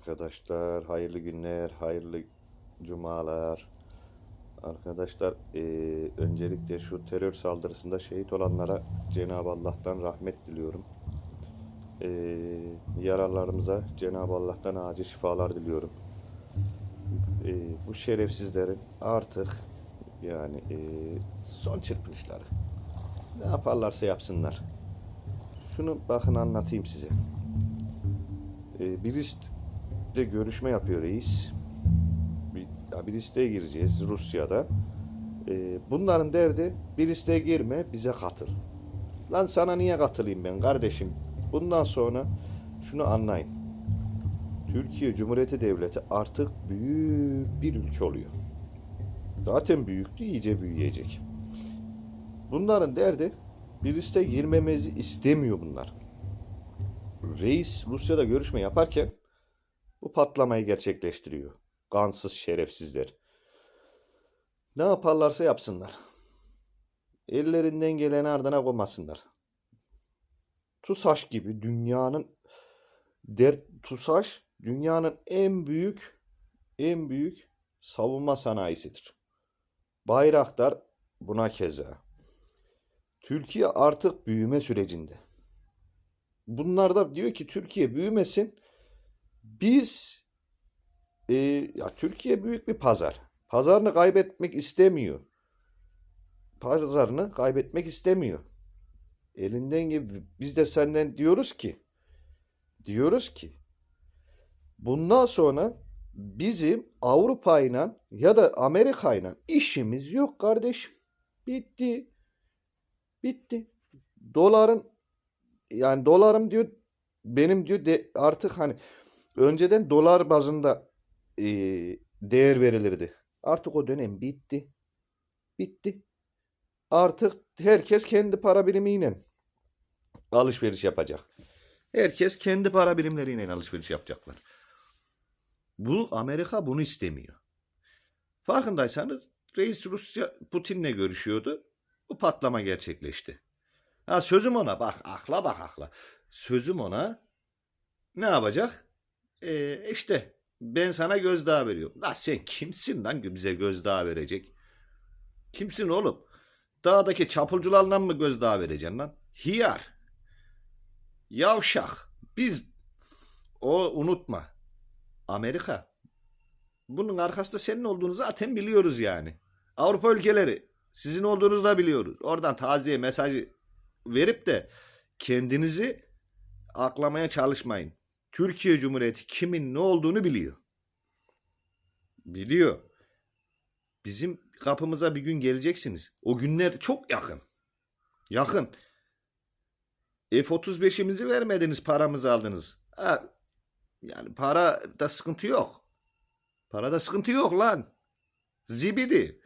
Arkadaşlar hayırlı günler, hayırlı cumalar. Arkadaşlar eee, öncelikle şu terör saldırısında şehit olanlara Cenab-ı Allah'tan rahmet diliyorum. Eee, yaralarımıza Cenab-ı Allah'tan acil şifalar diliyorum. Eee, bu şerefsizlerin artık yani eee, son çırpınışları. Ne yaparlarsa yapsınlar. Şunu bakın anlatayım size. E, Brist'te görüşme yapıyor reis. Bir, ya Brist'e gireceğiz Rusya'da. E, bunların derdi Brist'e girme bize katıl. Lan sana niye katılayım ben kardeşim? Bundan sonra şunu anlayın. Türkiye Cumhuriyeti Devleti artık büyük bir ülke oluyor. Zaten büyüktü iyice büyüyecek. Bunların derdi Brist'e girmemizi istemiyor bunlar reis Rusya'da görüşme yaparken bu patlamayı gerçekleştiriyor. Gansız şerefsizler. Ne yaparlarsa yapsınlar. Ellerinden geleni ardına koymasınlar. TUSAŞ gibi dünyanın dert TUSAŞ dünyanın en büyük en büyük savunma sanayisidir. Bayraktar buna keza. Türkiye artık büyüme sürecinde. Bunlar da diyor ki Türkiye büyümesin. Biz e, ya Türkiye büyük bir pazar. Pazarını kaybetmek istemiyor. Pazarını kaybetmek istemiyor. Elinden gibi biz de senden diyoruz ki diyoruz ki bundan sonra bizim Avrupa ile ya da Amerika ile işimiz yok kardeşim. Bitti. Bitti. Doların yani dolarım diyor benim diyor de, artık hani önceden dolar bazında e, değer verilirdi. Artık o dönem bitti. Bitti. Artık herkes kendi para birimiyle alışveriş yapacak. Herkes kendi para birimleriyle alışveriş yapacaklar. Bu Amerika bunu istemiyor. Farkındaysanız Reis Rusya Putin'le görüşüyordu. Bu patlama gerçekleşti. Ha sözüm ona bak akla bak akla. Sözüm ona ne yapacak? Ee, işte ben sana gözdağı veriyorum. La sen kimsin lan bize gözdağı verecek? Kimsin oğlum? Dağdaki çapulcularla mı gözdağı vereceksin lan? Hiyar. Yavşak. Biz o unutma. Amerika. Bunun arkasında senin olduğunu zaten biliyoruz yani. Avrupa ülkeleri sizin olduğunuzu da biliyoruz. Oradan taziye mesajı verip de kendinizi aklamaya çalışmayın. Türkiye Cumhuriyeti kimin ne olduğunu biliyor. Biliyor. Bizim kapımıza bir gün geleceksiniz. O günler çok yakın. Yakın. F-35'imizi vermediniz, paramızı aldınız. Ha, yani para da sıkıntı yok. Parada sıkıntı yok lan. Zibidi.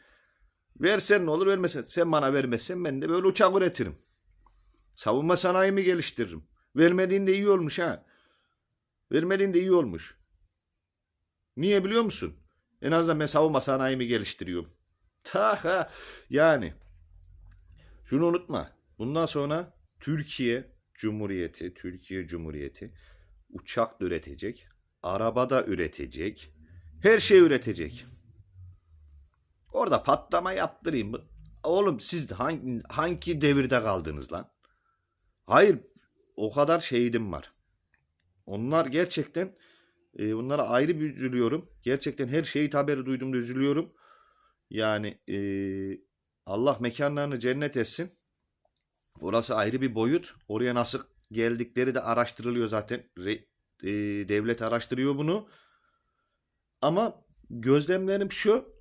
Versen ne olur vermesen. Sen bana vermezsen ben de böyle uçak üretirim. Savunma sanayimi geliştiririm. Vermediğin de iyi olmuş ha. Vermediğin de iyi olmuş. Niye biliyor musun? En azından ben savunma sanayimi geliştiriyorum. Ta ha. Yani şunu unutma. Bundan sonra Türkiye Cumhuriyeti, Türkiye Cumhuriyeti uçak da üretecek, araba da üretecek, her şey üretecek. Orada patlama yaptırayım. Oğlum siz hangi, hangi devirde kaldınız lan? Hayır o kadar şehidim var. Onlar gerçekten e, bunlara ayrı bir üzülüyorum. Gerçekten her şehit haberi duyduğumda üzülüyorum. Yani e, Allah mekanlarını cennet etsin. Orası ayrı bir boyut. Oraya nasıl geldikleri de araştırılıyor zaten. Re, e, devlet araştırıyor bunu. Ama gözlemlerim şu.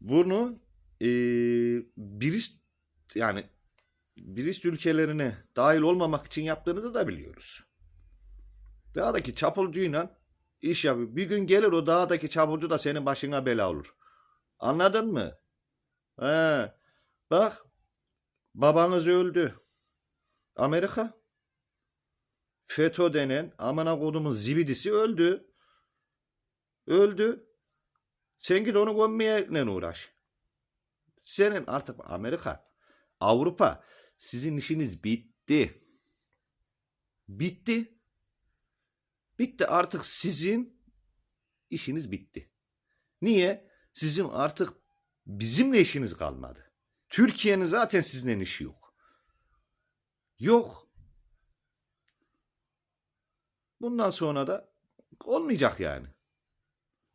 Bunu e, birisi yani Brist ülkelerine dahil olmamak için yaptığınızı da biliyoruz. Dağdaki çapulcuyla iş yapıyor. Bir gün gelir o dağdaki çapulcu da senin başına bela olur. Anladın mı? He. Bak babanız öldü. Amerika FETÖ denen amına kodumun zibidisi öldü. Öldü. Sen git onu gömmeye uğraş. Senin artık Amerika, Avrupa sizin işiniz bitti. Bitti. Bitti artık sizin işiniz bitti. Niye? Sizin artık bizimle işiniz kalmadı. Türkiye'nin zaten sizinle işi yok. Yok. Bundan sonra da olmayacak yani.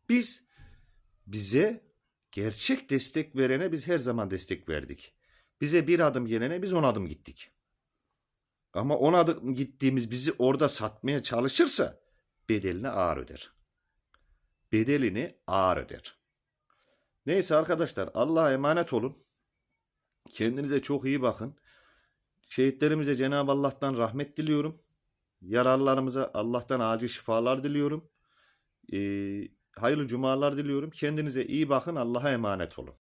Biz bize gerçek destek verene biz her zaman destek verdik. Bize bir adım gelene biz on adım gittik. Ama on adım gittiğimiz bizi orada satmaya çalışırsa bedelini ağır öder. Bedelini ağır öder. Neyse arkadaşlar Allah'a emanet olun. Kendinize çok iyi bakın. Şehitlerimize Cenab-ı Allah'tan rahmet diliyorum. Yaralılarımıza Allah'tan acil şifalar diliyorum. Ee, hayırlı cumalar diliyorum. Kendinize iyi bakın. Allah'a emanet olun.